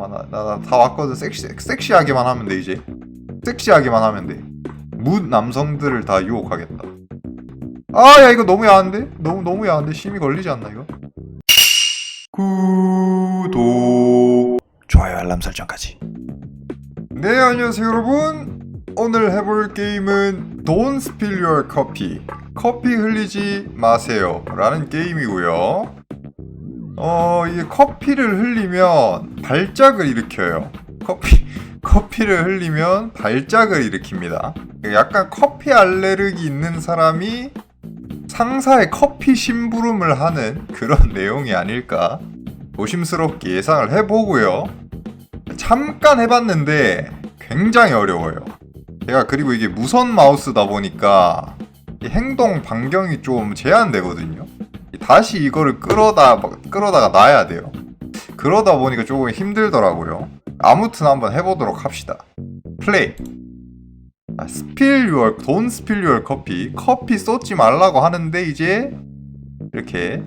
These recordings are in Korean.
잠깐만 나 다 왔거든. 섹시 섹시하게만 하면 돼 이제. 섹시하게만 하면 돼무 남성들을 다 유혹하겠다. 아 야 이거 너무 야한데? 너무 너무 야한데? 심이 걸리지 않나 이거? 구독 좋아요 알람 설정까지. 네 안녕하세요 여러분. 오늘 해볼 게임은 Don't Spill Your Coffee. 커피 흘리지 마세요. 라는 게임이고요 어 이게 커피를 흘리면 발작을 일으켜요. 커피 커피를 흘리면 발작을 일으킵니다. 약간 커피 알레르기 있는 사람이 상사의 커피 심부름을 하는 그런 내용이 아닐까 조심스럽게 예상을 해보고요. 잠깐 해봤는데 굉장히 어려워요. 제가 그리고 이게 무선 마우스다 보니까 이 행동 반경이 좀 제한되거든요. 다시 이거를 끌어다 끌어다가 놔야 돼요. 그러다 보니까 조금 힘들더라고요. 아무튼 한번 해보도록 합시다. 플레이. 아, spill your, don't spill your coffee. 커피 쏟지 말라고 하는데 이제 이렇게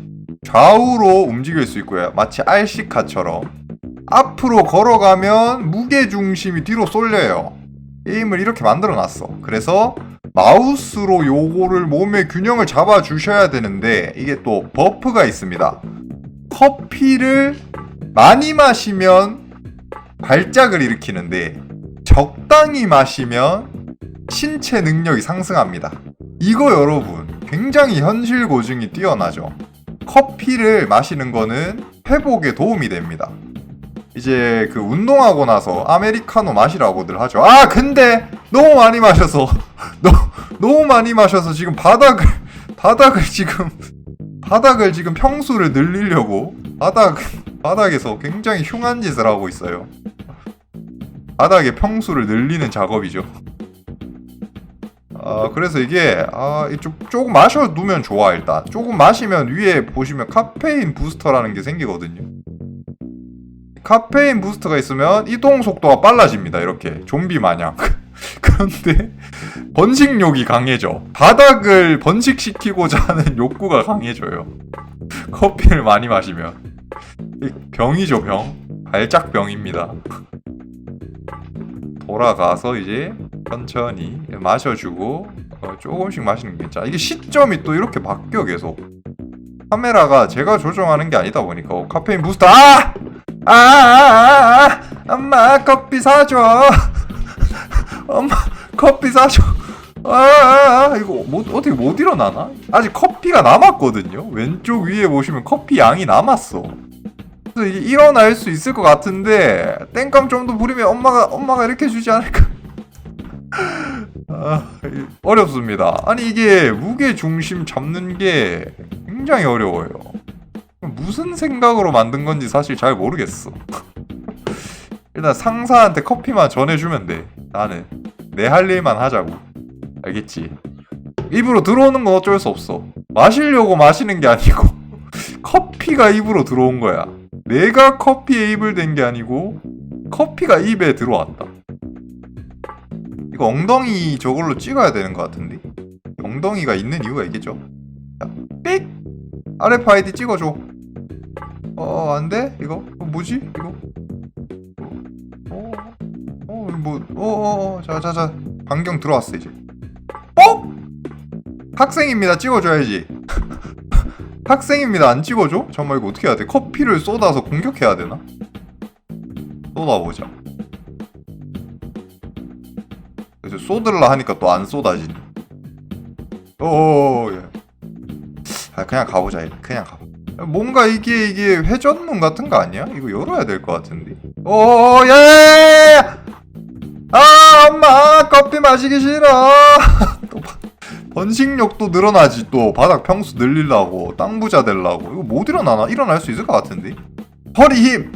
좌우로 움직일 수 있고요. 마치 RC카처럼 앞으로 걸어가면 무게 중심이 뒤로 쏠려요. 게임을 이렇게 만들어 놨어. 그래서 마우스로 요거를 몸의 균형을 잡아 주셔야 되는데 이게 또 버프가 있습니다. 커피를 많이 마시면 발작을 일으키는데 적당히 마시면 신체 능력이 상승합니다. 이거 여러분 굉장히 현실 고증이 뛰어나죠. 커피를 마시는 거는 회복에 도움이 됩니다. 이제 그 운동하고 나서 아메리카노 마시라고들 하죠. 아 근데 너무 많이 마셔서 너무 너무 많이 마셔서 지금 바닥을 바닥을 지금 바닥을 지금 평수를 늘리려고 바닥 바닥에서 굉장히 흉한 짓을 하고 있어요. 바닥의 평수를 늘리는 작업이죠. 아 그래서 이게 아 좀 조금 마셔 두면 좋아 일단 조금 마시면 위에 보시면 카페인 부스터라는 게 생기거든요. 카페인 부스터가 있으면 이동 속도가 빨라집니다. 이렇게 좀비 마냥. 그런데 번식욕이 강해져. 바닥을 번식시키고자 하는 욕구가 강해져요. 커피를 많이 마시면 이 병이죠 병. 발작병입니다. 돌아가서 이제 천천히 마셔주고 어, 조금씩 마시는 게 괜찮아. 이게 시점이 또 이렇게 바뀌어 계속. 카메라가 제가 조정하는 게 아니다 보니까 어, 카페인 부스터 아! 아, 아, 아, 아, 엄마 커피 사줘. 엄마 커피 사줘. 아, 아, 아, 이거 뭐, 어떻게 못 일어나나? 아직 커피가 남았거든요. 왼쪽 위에 보시면 커피 양이 남았어. 그래서 이게 일어날 수 있을 것 같은데 땡깡 좀더 부리면 엄마가 엄마가 이렇게 주지 않을까? 아, 어렵습니다. 아니 이게 무게 중심 잡는 게 굉장히 어려워요. 무슨 생각으로 만든 건지 사실 잘 모르겠어. 일단 상사한테 커피만 전해주면 돼. 나는 내 할 일만 하자고. 알겠지? 입으로 들어오는 건 어쩔 수 없어. 마시려고 마시는 게 아니고 커피가 입으로 들어온 거야. 내가 커피에 입을 댄 게 아니고 커피가 입에 들어왔다. 이거 엉덩이 저걸로 찍어야 되는 것 같은데? 엉덩이가 있는 이유가 있겠죠? 자, 삑! RFID 찍어줘. 어, 안 돼? 이거? 어, 뭐지? 이거? 어, 어, 뭐, 어, 어, 어, 자, 자, 자. 반경 들어왔어, 이제. 어? 학생입니다. 찍어줘야지. 학생입니다. 안 찍어줘? 잠깐만, 이거 어떻게 해야 돼? 커피를 쏟아서 공격해야 되나? 쏟아보자. 그래서 쏟으려 하니까 또 안 쏟아지네. 어어어, 예. 아, 그냥 가보자, 그냥 가봐. 뭔가 이게 이게 회전문 같은 거 아니야? 이거 열어야 될 것 같은데. 오, 예! 아, 엄마, 커피 마시기 싫어. 또 바- 번식력도 늘어나지 또 바닥 평수 늘리려고 땅 부자 되려고 이거 못 일어나나? 일어날 수 있을 것 같은데. 허리 힘,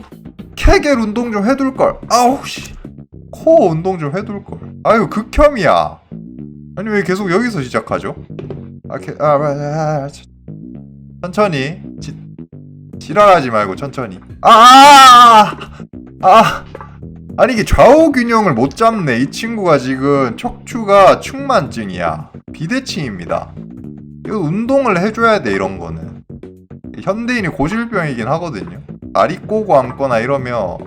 케겔 운동 좀 해둘 걸. 아우 씨, 코어 운동 좀 해둘 걸. 아유 극혐이야. 아니 왜 계속 여기서 시작하죠? 아, 케, 아, 아, 아, 아, 천천히 지, 지랄하지 말고 천천히. 아, 아, 아. 아니 이게 좌우 균형을 못 잡네. 이 친구가 지금 척추가 축만증이야. 비대칭입니다. 이거 운동을 해줘야 돼 이런 거는. 현대인이 고질병이긴 하거든요. 다리 꼬고 앉거나 이러면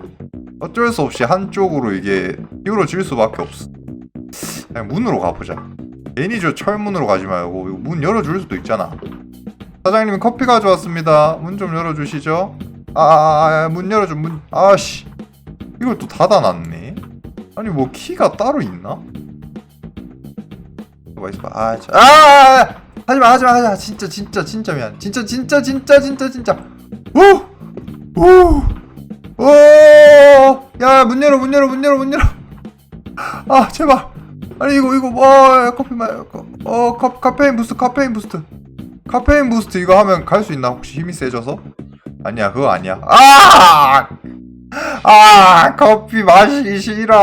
어쩔 수 없이 한쪽으로 이게 기울어질 수밖에 없어. 그냥 문으로 가보자. 괜히 저 철문으로 가지 말고 문 열어줄 수도 있잖아. 사장님 커피 가져왔습니다. 문 좀 열어주시죠. 아, 아, 아, 문 열어줘 문. 아씨, 이걸 또 닫아놨네. 아니 뭐 키가 따로 있나? 뭐 있어? 아, 저, 아, 아, 아! 하지마, 하지마, 하지마. 진짜, 진짜, 진짜 미안. 진짜, 진짜, 진짜, 진짜, 진짜. 오, 오, 오. 야, 문 열어, 문 열어, 문 열어, 문 열어. 아, 제발. 아니 이거 이거 뭐 어, 커피 마, 어, 카, 카페인 부스트, 카페인 부스트. 카페인 부스트 이거 하면 갈 수 있나? 혹시 힘이 세져서? 아니야, 그거 아니야. 아! 아, 커피 맛이 싫어.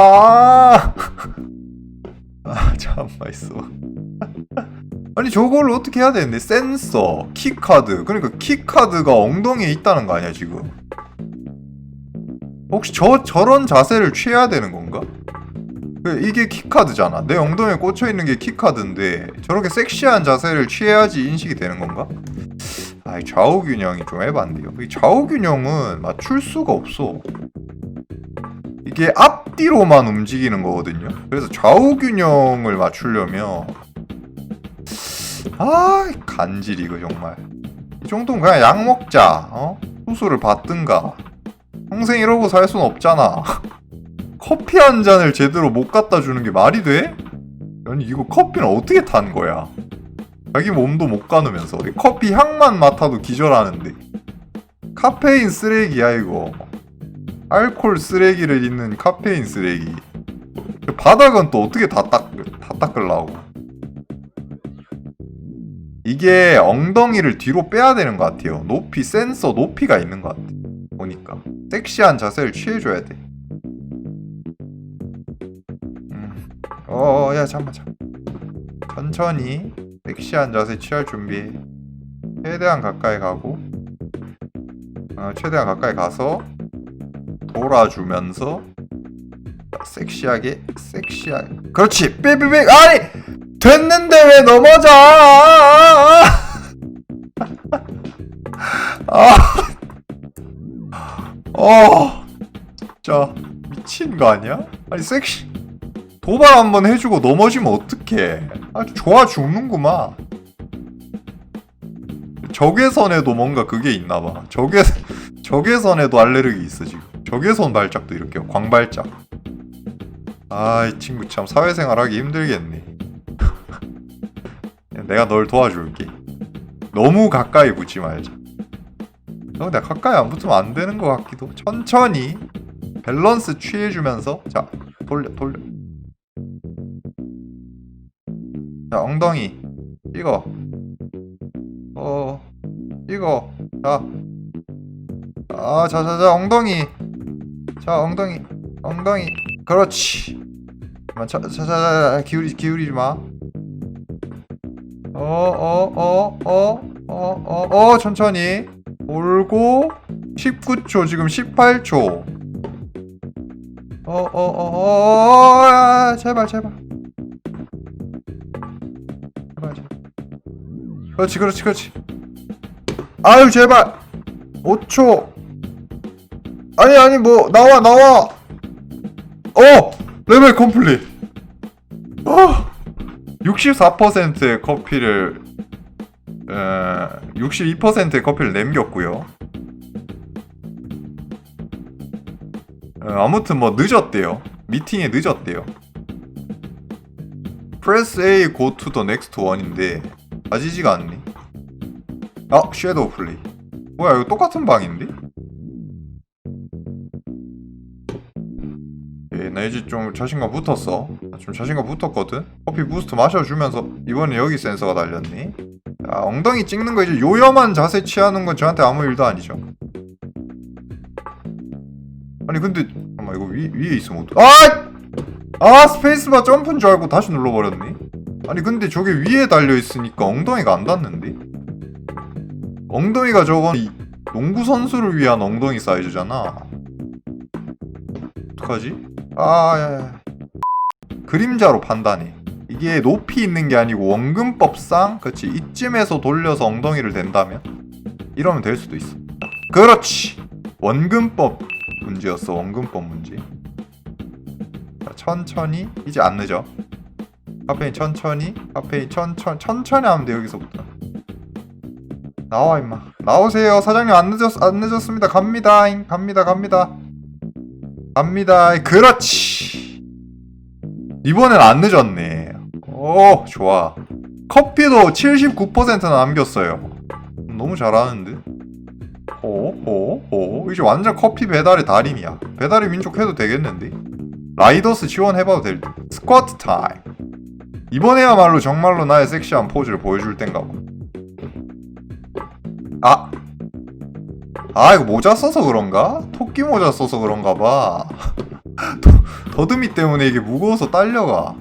아, 참 맛있어. 아니 저걸 어떻게 해야 되는데? 센서, 키카드. 그러니까 키카드가 엉덩이에 있다는 거 아니야 지금? 혹시 저 저런 자세를 취해야 되는 건가? 그 이게 키카드잖아. 내 엉덩이에 꽂혀 있는 게 키카드인데 저렇게 섹시한 자세를 취해야지 인식이 되는 건가? 아, 좌우 균형이 좀 해반데요. 이 좌우 균형은 맞출 수가 없어. 이게 앞뒤로만 움직이는 거거든요. 그래서 좌우 균형을 맞추려면 아 간질 이거 정말 이 정도는 그냥 약 먹자. 어? 수술을 받든가. 평생 이러고 살 순 없잖아. 커피 한 잔을 제대로 못 갖다 주는 게 말이 돼? 아니 이거 커피는 어떻게 탄 거야? 자기 몸도 못 가누면서. 이 커피 향만 맡아도 기절하는데. 카페인 쓰레기야 이거. 알콜 쓰레기를 있는 카페인 쓰레기. 바닥은 또 어떻게 다 닦, 다 닦으려고? 이게 엉덩이를 뒤로 빼야 되는 것 같아요. 높이 센서 높이가 있는 것 같아. 보니까. 섹시한 자세를 취해줘야 돼 어, 야, 잠깐만, 잠깐. 천천히 섹시한 자세 취할 준비. 최대한 가까이 가고, 어, 최대한 가까이 가서 돌아주면서 섹시하게, 섹시하게. 그렇지, 삐삐삐. 아니, 됐는데 왜 넘어져? 아, 어, 진짜 미친 거 아니야? 아니 섹시. 도발 한번 해주고 넘어지면 어떡해. 아주 좋아 죽는구만. 적외선에도 뭔가 그게 있나봐. 적외, 적외선에도 알레르기 있어, 지금. 적외선 발작도 이렇게, 광발작. 아, 이 친구 참 사회생활 하기 힘들겠네. 내가 널 도와줄게. 너무 가까이 붙지 말자. 너 근데 가까이 안 붙으면 안 되는 것 같기도. 천천히 밸런스 취해주면서 자 돌려 돌려. 자 엉덩이 이거 어 이거 자아 자자 자 엉덩이 자 엉덩이 엉덩이 그렇지 자자자 기울이 기울이지 마 어 어 어 어 어 어 어 천천히 올고 19초 지금 18초 어어 어어 제발 제발 제발 그렇지 그렇지 그렇지. 아유 제발. 5초. 아니 아니 뭐 나와 나와. 어 레벨 컴플릿. 어 64%의 커피를 에, 62%의 커피를 남겼고요. 어, 아무튼 뭐 늦었대요. 미팅에 늦었대요. Press A the next one인데 가지지가 않네. 아, 섀도우 플레이. 뭐야, 이거 똑같은 방인데? 예, 나 이제 좀 자신감 붙었어. 나좀 자신감 붙었거든? 커피 부스트 마셔주면서 이번에 여기 센서가 달렸네. 아, 엉덩이 찍는 거 이제 요염한 자세 취하는 건 저한테 아무 일도 아니죠. 아니 근데 잠깐만 이거 위, 위에 있으면 어떡 아! 아 스페이스바 점프인 줄 알고 다시 눌러버렸네 아니 근데 저게 위에 달려있으니까 엉덩이가 안 닿는데? 엉덩이가 저건 농구 선수를 위한 엉덩이 사이즈잖아. 어떡하지? 아 야야. 그림자로 판단해. 이게 높이 있는 게 아니고 원근법상 그렇지 이쯤에서 돌려서 엉덩이를 댄다면? 이러면 될 수도 있어. 그렇지! 원근법 문제였어 원근법 문제. 자, 천천히. 이제 안 늦어. 카페인 천천히 카페인 천천 천천히 하면 돼 여기서부터. 나와 임마. 나오세요. 사장님 안 늦었 안 늦었습니다. 갑니다 갑니다 갑니다. 갑니다. 그렇지. 이번엔 안 늦었네. 오 좋아. 커피도 79% 남겼어요. 너무 잘하는데? 오오오 이제 완전 커피 배달의 달인이야. 배달의 민족 해도 되겠는데? 라이더스 지원해봐도 될 듯. 스쿼트 타임. 이번에야말로 정말로 나의 섹시한 포즈를 보여줄 땐가 봐. 아! 아, 이거 모자 써서 그런가? 토끼 모자 써서 그런가 봐. 더듬이 때문에 이게 무거워서 딸려가.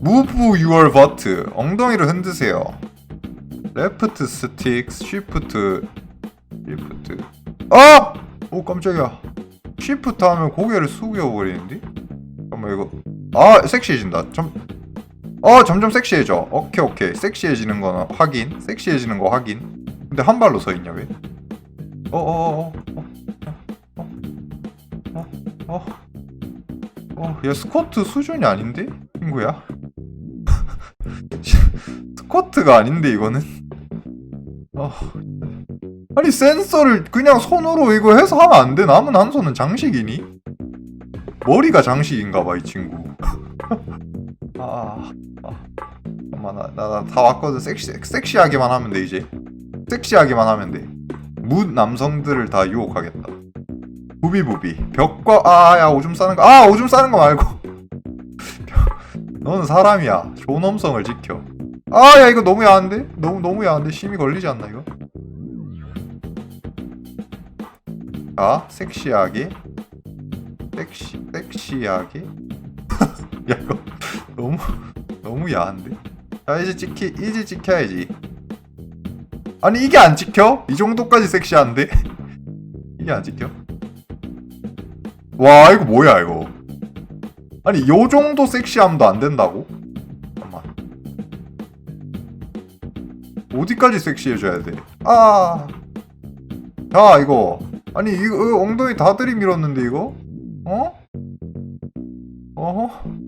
Move your butt. 엉덩이를 흔드세요. 레프트 스틱, 쉬프트, 쉬프트. 아! 오 깜짝이야. 쉬프트 하면 고개를 숙여버리는데? 잠깐만 이거 아 섹시해진다 좀 어, 아, 점점 섹시해져. 오케이, 오케이. 섹시해지는 거 확인. 섹시해지는 거 확인. 근데 한 발로 서 있냐, 왜? 어, 어, 어, 어, 어, 어, 어, 어, 어 얘 스쿼트 수준이 아닌데? 친구야? 스쿼트가 아닌데, 이거는? 어. 아니, 센서를 그냥 손으로 이거 해서 하면 안 돼. 남은 한 손은 장식이니? 머리가 장식인가 봐, 이 친구. 아, 아. 아. 잠깐만 나다 나, 나 왔거든. 섹시, 섹시하게만 하면 돼 이제. 섹시하게만 하면 돼문 남성들을 다 유혹하겠다. 부비부비. 벽과 아야 오줌 싸는 거아 오줌 싸는 거 말고. 너는 사람이야. 존엄성을 지켜. 아 야 이거 너무 야한데? 너무 너무 야한데? 심이 걸리지 않나 이거? 자 섹시하게? 섹시 섹시하게? 야 이거 너무 너무 야한데? 자 이제 지키 이제 찍혀야지. 아니 이게 안 찍혀? 이 정도까지 섹시한데? 이게 안 찍혀? 와 이거 뭐야 이거? 아니 요 정도 섹시함도 안 된다고? 잠깐만 어디까지 섹시해줘야 돼? 아, 야 이거 아니 이거 엉덩이 다 들이밀었는데 이거? 어? 어허.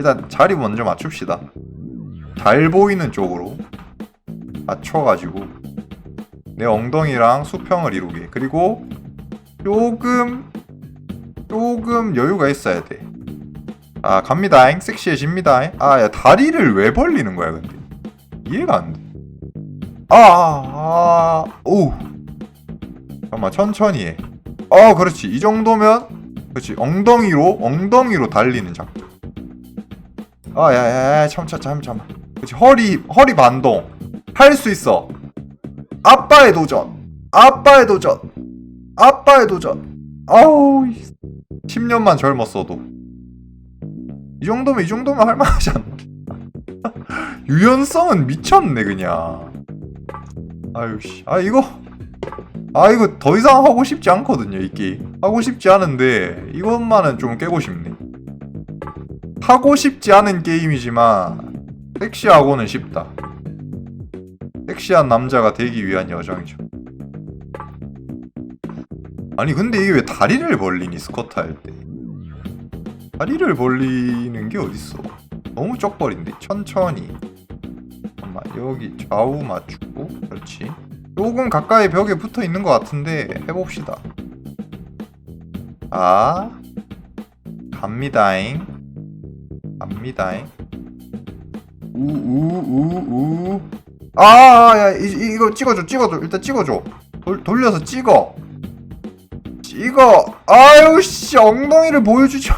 일단 자리 먼저 맞춥시다. 잘 보이는 쪽으로 맞춰가지고 내 엉덩이랑 수평을 이루게. 그리고 조금 조금 여유가 있어야 돼 아 갑니다잉 섹시해집니다. 아야 다리를 왜 벌리는 거야 근데? 이해가 안돼. 아아오 잠깐만 천천히 해어 그렇지. 이 정도면 그렇지. 엉덩이로 엉덩이로 달리는 작전 아 야 야 야 참참 참참 그렇지 허리 허리 반동. 할 수 있어. 아빠의 도전. 아빠의 도전. 아빠의 도전. 아우 10년만 젊었어도. 이 정도면 이 정도면 할만하지 않나? 유연성은 미쳤네 그냥. 아유 씨 아 이거 아 이거 더 이상 하고 싶지 않거든요 이 게임. 하고 싶지 않은데 이것만은 좀 깨고 싶네 하고 싶지 않은 게임이지만 섹시하고는 쉽다. 섹시한 남자가 되기 위한 여정이죠. 아니 근데 이게 왜 다리를 벌리니 스쿼트 할 때? 다리를 벌리는 게 어딨어? 너무 쪽벌인데? 천천히. 잠깐만 여기 좌우 맞추고 그렇지. 조금 가까이 벽에 붙어 있는 것 같은데 해봅시다. 아 갑니다잉 갑니다잉. 우우우우. 아야 이거 찍어줘 찍어줘. 일단 찍어줘. 돌, 돌려서 찍어. 찍어. 아유 씨 엉덩이를 보여주죠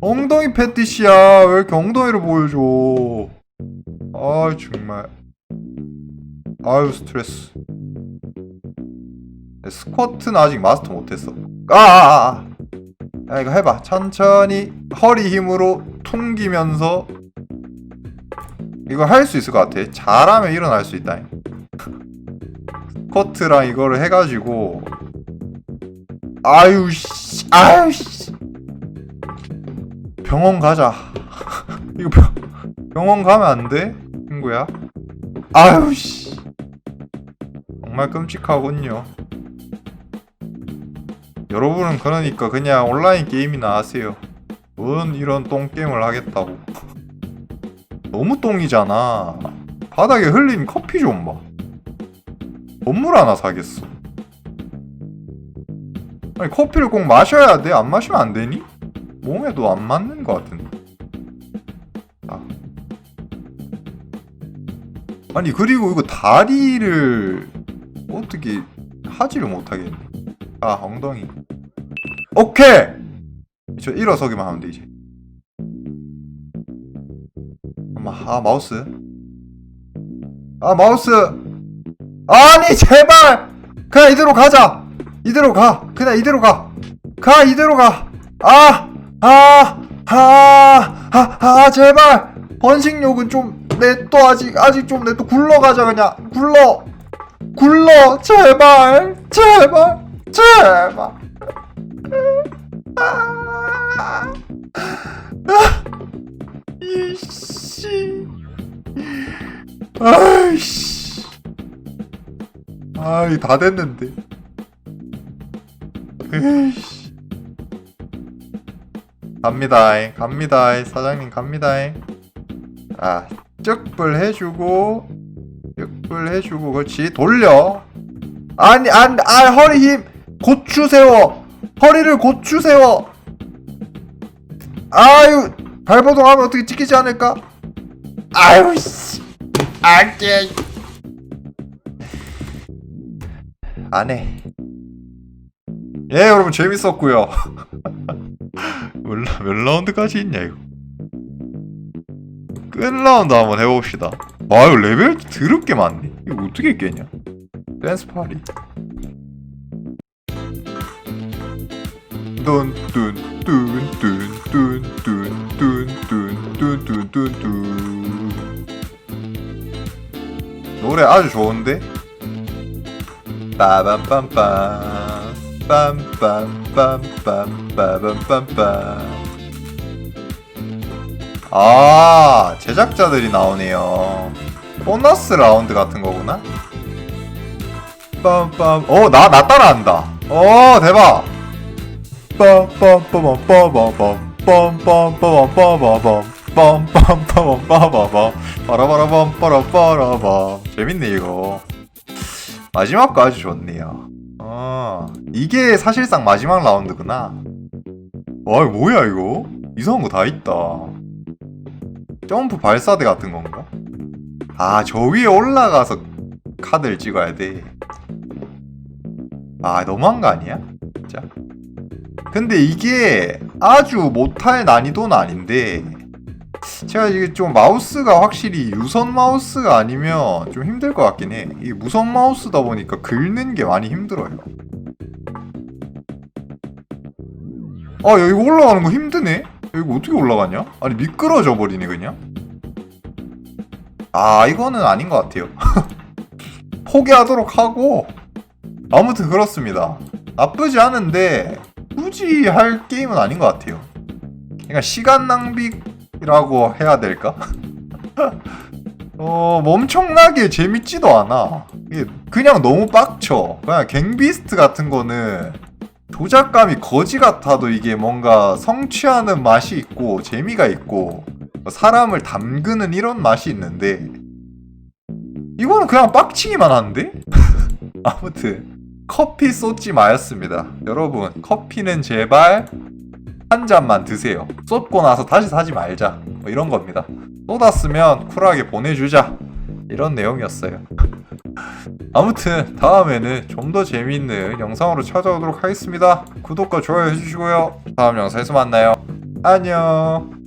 엉덩이 패티시야. 왜 이렇게 엉덩이를 보여줘? 아 정말. 아유 스트레스. 스쿼트는 아직 마스터 못했어. 아, 아, 아. 야, 이거 해봐. 천천히 허리 힘으로 퉁기면서 이거 할 수 있을 것 같아. 잘하면 일어날 수 있다. 스쿼트랑 이거를 해가지고 아유 씨, 아유 씨. 병원 가자. 이거 병, 병원 가면 안 돼, 친구야? 아유 씨. 정말 끔찍하군요. 여러분은 그러니까 그냥 온라인 게임이나 하세요. 뭔 이런 똥 게임을 하겠다고. 너무 똥이잖아. 바닥에 흘린 커피 좀 봐. 건물 하나 사겠어. 아니 커피를 꼭 마셔야 돼? 안 마시면 안 되니? 몸에도 안 맞는 것 같은데. 아. 아니 그리고 이거 다리를 어떻게 하지를 못하겠네. 아 엉덩이. 오케이. 저 일어서기만 하면 돼 이제. 아 마우스. 아 마우스. 아니 제발. 그냥 이대로 가자. 이대로 가. 그냥 이대로 가. 가 이대로 가. 아. 아. 아. 아. 아 제발. 번식욕은 좀 내 또 아직 아직 좀 내 또 굴러가자 그냥 굴러 굴러 제발 제발 제발 아, 아, 이씨. 아이씨 아이 다 됐는데. 에이씨. 갑니다 갑니다 사장님 갑니다 아 쭉불 해주고 쭉불 해주고 그렇지. 돌려. 아니 안, 아 허리 힘 고추 세워 허리를 고추 세워. 아유 발버둥 하면 어떻게 찍히지 않을까? 아유 씨. 안 돼 안 해. 예 여러분 재밌었고요. 몇, 라운드까지 있냐 이거? 끝 라운드 한번 해봅시다. 와 이거 레벨 드럽게 많네. 이거 어떻게 깨냐? 댄스 파리 뚠뚠뚠뚠뚠뚠뚠뚠뚠뚠뚠뚠 노래 아주 좋은데? 빠밤빰빰 빰빰빰빰 빠밤빰빰 아 제작자들이 나오네요 보너스 라운드 같은 거구나 빰빰 어나 나 따라한다 어 대박 빰빰빰빰빰빰빰 빰빰빰빰빰빰 빰빰빰빰빰빰 빠라바라밤 빠라빠라밤 재밌네 이거 마지막 거 아주 좋네요 아 이게 사실상 마지막 라운드구나 와 이거 뭐야 이거 이상한 거 다 있다 점프 발사대 같은 건가? 아, 저 위에 올라가서 카드를 찍어야 돼. 아, 너무한 거 아니야? 진짜. 근데 이게 아주 못할 난이도는 아닌데, 제가 이게 좀 마우스가 확실히 유선 마우스가 아니면 좀 힘들 것 같긴 해. 이게 무선 마우스다 보니까 긁는 게 많이 힘들어요. 아, 여기 올라가는 거 힘드네? 여기 어떻게 올라가냐? 아니 미끄러져 버리네 그냥. 아 이거는 아닌 것 같아요. 포기하도록 하고 아무튼 그렇습니다. 나쁘지 않은데 굳이 할 게임은 아닌 것 같아요. 그러니까 시간 낭비라고 해야 될까? 어, 뭐 엄청나게 재밌지도 않아. 그냥 너무 빡쳐. 그냥 갱비스트 같은 거는 조작감이 거지 같아도 이게 뭔가 성취하는 맛이 있고 재미가 있고 사람을 담그는 이런 맛이 있는데 이거는 그냥 빡치기만 하는데? 아무튼 커피 쏟지 마였습니다. 여러분 커피는 제발 한 잔만 드세요. 쏟고 나서 다시 사지 말자. 뭐 이런 겁니다. 쏟았으면 쿨하게 보내주자. 이런 내용이었어요. 아무튼 다음에는 좀 더 재미있는 영상으로 찾아오도록 하겠습니다. 구독과 좋아요 해주시고요. 다음 영상에서 만나요. 안녕.